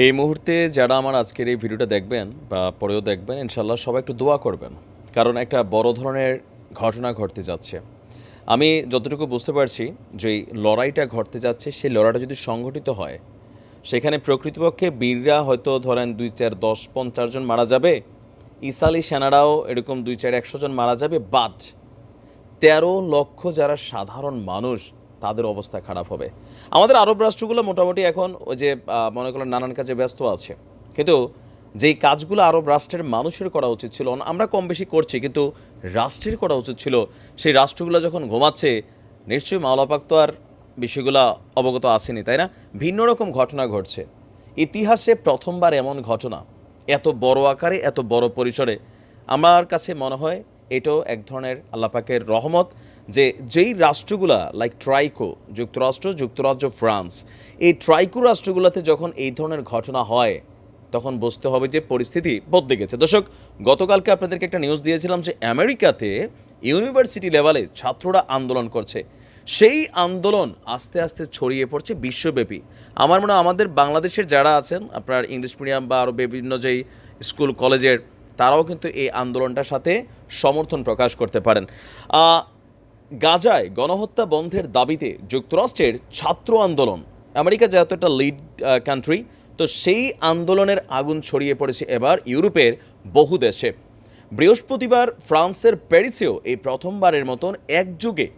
এই মুহূর্তে যারা আমার আজকের এই ভিডিওটা দেখবেন বা পরেও দেখবেন ইনশাল্লাহ সবাই একটু দোয়া করবেন। কারণ একটা বড় ধরনের ঘটনা ঘটতে যাচ্ছে। আমি যতটুকু বুঝতে পারছি যে লড়াইটা ঘটতে যাচ্ছে, সেই লড়াইটা যদি সংগঠিত হয়, সেখানে প্রকৃতপক্ষে বীররা হয়তো ধরেন দুই চার দশ পঞ্চাশ জন মারা যাবে, ইসালি সেনারাও এরকম দুই চার একশো জন মারা যাবে, বাট তেরো লক্ষ যারা সাধারণ মানুষ তাদের অবস্থা খারাপ হবে। আমাদের আরব রাষ্ট্রগুলো মোটামুটি এখন ওই যে মনে করেন নানান কাজে ব্যস্ত আছে। কিন্তু যেই কাজগুলো আরব রাষ্ট্রের মানুষের করা উচিত ছিল, আমরা কম বেশি করছি, কিন্তু রাষ্ট্রের করা উচিত ছিল, সেই রাষ্ট্রগুলো যখন ঘুমাচ্ছে, নিশ্চয়ই মাওলাপাক তো আর বিষয়গুলো অবগত আসেনি তাই না? ভিন্ন রকম ঘটনা ঘটছে। ইতিহাসে প্রথমবার এমন ঘটনা, এত বড় আকারে, এত বড় পরিসরে। আমার কাছে মনে হয় এটাও এক ধরনের আল্লাপাকের রহমত যে যেই রাষ্ট্রগুলা লাইক ট্রাইকো যুক্তরাষ্ট্র, যুক্তরাজ্য ফ্রান্স, এই ট্রাইকো রাষ্ট্রগুলোতে যখন এই ধরনের ঘটনা হয়, তখন বুঝতে হবে যে পরিস্থিতি বদলে গেছে। দর্শক, গতকালকে আপনাদেরকে একটা নিউজ দিয়েছিলাম যে আমেরিকাতে ইউনিভার্সিটি লেভেলে ছাত্ররা আন্দোলন করছে। সেই আন্দোলন আস্তে আস্তে ছড়িয়ে পড়ছে বিশ্বব্যাপী। আমার মনে হয় আমাদের বাংলাদেশের যারা আছেন, আপনার ইংলিশ মিডিয়াম বা আরও বিভিন্ন যেই স্কুল কলেজের তারাও কিন্তু এই আন্দোলনটার সাথে সমর্থন প্রকাশ করতে পারেন। গাজায় গণহত্যা বন্ধের দাবিতে যুক্তরাষ্ট্রের ছাত্র আন্দোলন। আমেরিকা যেহেতু একটা লিড কান্ট্রি তো সেই আন্দোলনের আগুন ছড়িয়ে পড়েছে এবার ইউরোপের বহু দেশে। বৃহস্পতিবার ফ্রান্সের প্যারিসেও এই প্রথমবারের মতন একযুগে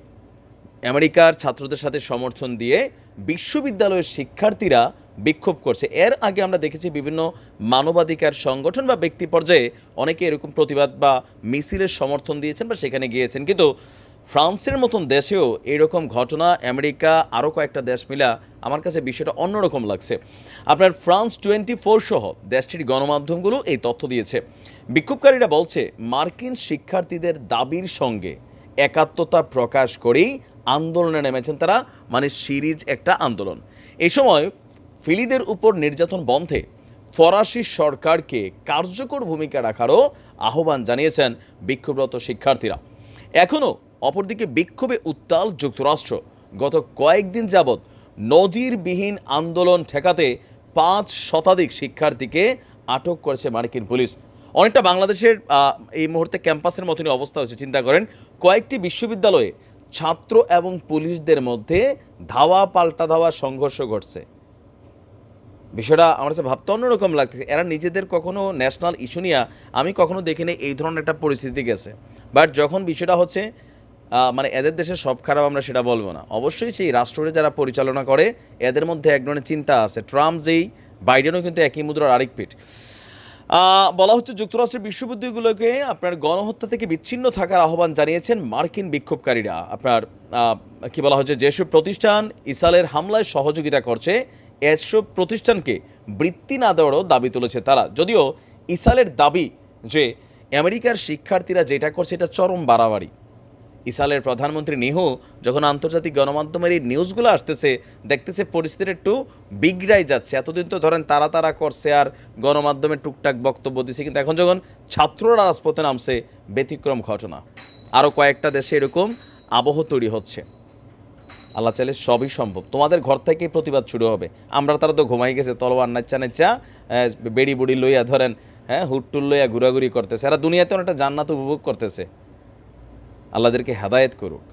আমেরিকার ছাত্রদের সাথে সমর্থন দিয়ে বিশ্ববিদ্যালয়ের শিক্ষার্থীরা বিক্ষোভ করছে। এর আগে আমরা দেখেছি বিভিন্ন মানবাধিকার সংগঠন বা ব্যক্তি পর্যায়ে অনেকে এরকম প্রতিবাদ বা মিছিলের সমর্থন দিয়েছেন বা সেখানে গিয়েছেন। কিন্তু ফ্রান্সের মতন দেশেও এরকম ঘটনা, আমেরিকা, আরও কয়েকটা দেশ মিলা আমার কাছে বিষয়টা অন্যরকম লাগছে। আপনার ফ্রান্স টোয়েন্টি ফোর সহ দেশটির গণমাধ্যমগুলো এই তথ্য দিয়েছে। বিক্ষোভকারীরা বলছে, মার্কিন শিক্ষার্থীদের দাবির সঙ্গে একাত্মতা প্রকাশ করেই আন্দোলনে নেমেছেন তারা মানে সিরিজ একটা আন্দোলন। এই সময় ফিলিদের উপর নির্যাতন বন্ধে ফরাসি সরকারকে কার্যকর ভূমিকা রাখারও আহ্বান জানিয়েছেন বিক্ষোভরত শিক্ষার্থীরা। এখনও অপরদিকে বিক্ষোভে উত্তাল যুক্তরাষ্ট্র। গত কয়েকদিন যাবৎ নজিরবিহীন আন্দোলন ঠেকাতে পাঁচ শতাধিক শিক্ষার্থীকে আটক করেছে মার্কিন পুলিশ। অনেকটা বাংলাদেশের এই মুহূর্তে ক্যাম্পাসের মতনই অবস্থা হয়েছে, চিন্তা করেন। কয়েকটি বিশ্ববিদ্যালয়ে ছাত্র এবং পুলিশদের মধ্যে ধাওয়া পাল্টা ধাওয়া সংঘর্ষ ঘটছে। বিষয়টা আমার কাছে ভাবতে অন্যরকম লাগতেছে। এরা নিজেদের কখনো ন্যাশনাল ইস্যু নিয়ে আমি কখনো দেখিনি এই ধরনের একটা পরিস্থিতি গেছে। বাট যখন বিষয়টা হচ্ছে মানে এদের দেশে সব খারাপ আমরা সেটা বলব না। অবশ্যই সেই রাষ্ট্রকে যারা পরিচালনা করে, এদের মধ্যে এক ধরনের চিন্তা আছে। ট্রাম্প যেই বাইডেনও কিন্তু একই মুদ্রার আরেক পিঠ। বলা হচ্ছে যুক্তরাষ্ট্রের বিশ্ববিদ্যালয়গুলোকে আপনার গণহত্যা থেকে বিচ্ছিন্ন থাকার আহ্বান জানিয়েছেন মার্কিন বিক্ষোভকারীরা। আপনার কি বলা হচ্ছে, যেসব প্রতিষ্ঠান ইসালের হামলায় সহযোগিতা করছে, এসব প্রতিষ্ঠানকে বৃত্তি না দেওয়ারও দাবি তুলেছে তারা। যদিও ইসালের দাবি যে আমেরিকার শিক্ষার্থীরা যেটা করছে, এটা চরম বাড়াবাড়ি। ইসরায়েলের প্রধানমন্ত্রী নিহু যখন আন্তর্জাতিক গণমাধ্যমের এই নিউজগুলো আসতেছে দেখতেছে পরিস্থিতি একটু বিগড়াই যাচ্ছে। এতদিন তো ধরেন তারা তারা করছে আর গণমাধ্যমে টুকটাক বক্তব্য দিছে কিন্তু এখন যখন ছাত্ররা রাজপথে নামছে ব্যতিক্রম ঘটনা। আরও কয়েকটা দেশে এরকম আবহ তৈরি হচ্ছে। আল্লাহ চাইলে সবই সম্ভব। তোমাদের ঘর থেকেই প্রতিবাদ শুরু হবে। আমরা তারা তো ঘুমাই গেছে তলোয়ার নাচ্চা আহ, বেড়ি বুড়ি লইয়া ধরেন হ্যাঁ হুট্টুল লইয়া ঘোরাঘুরি করতেছে। এরা দুনিয়াতে অনেকটা জান্নাত উপভোগ করতেছে। আল্লাহদেরকে হেদায়েত করুক।